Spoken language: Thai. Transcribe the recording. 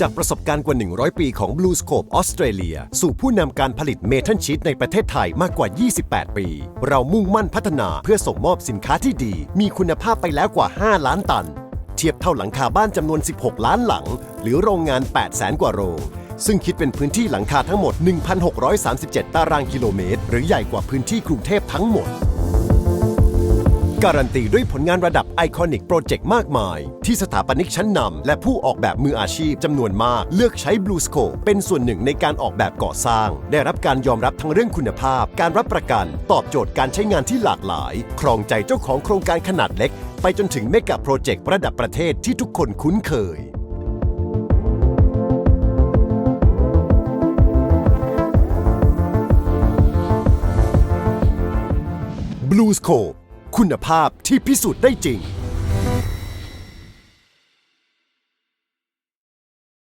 จากประสบการณ์กว่า 100 ปีของ Blue Scope ออสเตรเลีย สู่ผู้นำการผลิตเมทัลชีตในประเทศไทยมากกว่า 28 ปี เรามุ่งมั่นพัฒนาเพื่อส่งมอบสินค้าที่ดี มีคุณภาพไปแล้วกว่า 5 ล้านตัน เทียบเท่าหลังคาบ้านจำนวน 16 ล้านหลัง หรือโรงงาน8แสนกว่าโรงซึ่งคิดเป็นพื้นที่หลังคาทั้งหมด 1,637 ตารางกิโลเมตร หรือใหญ่กว่าพื้นที่กรุงเทพทั้งหมด การันตีด้วยผลงานระดับไอคอนิกโปรเจกต์มากมาย ที่สถาปนิกชั้นนำและผู้ออกแบบมืออาชีพจำนวนมากเลือกใช้ Blue Scope เป็นส่วนหนึ่งในการออกแบบก่อสร้าง ได้รับการยอมรับทั้งเรื่องคุณภาพ การรับประกัน ตอบโจทย์การใช้งานที่หลากหลาย ครองใจเจ้าของโครงการขนาดเล็ก ไปจนถึงเมกะโปรเจกต์ระดับประเทศที่ทุกคนคุ้นเคย Blue Scope คุณภาพที่พิสูจน์ได้จริง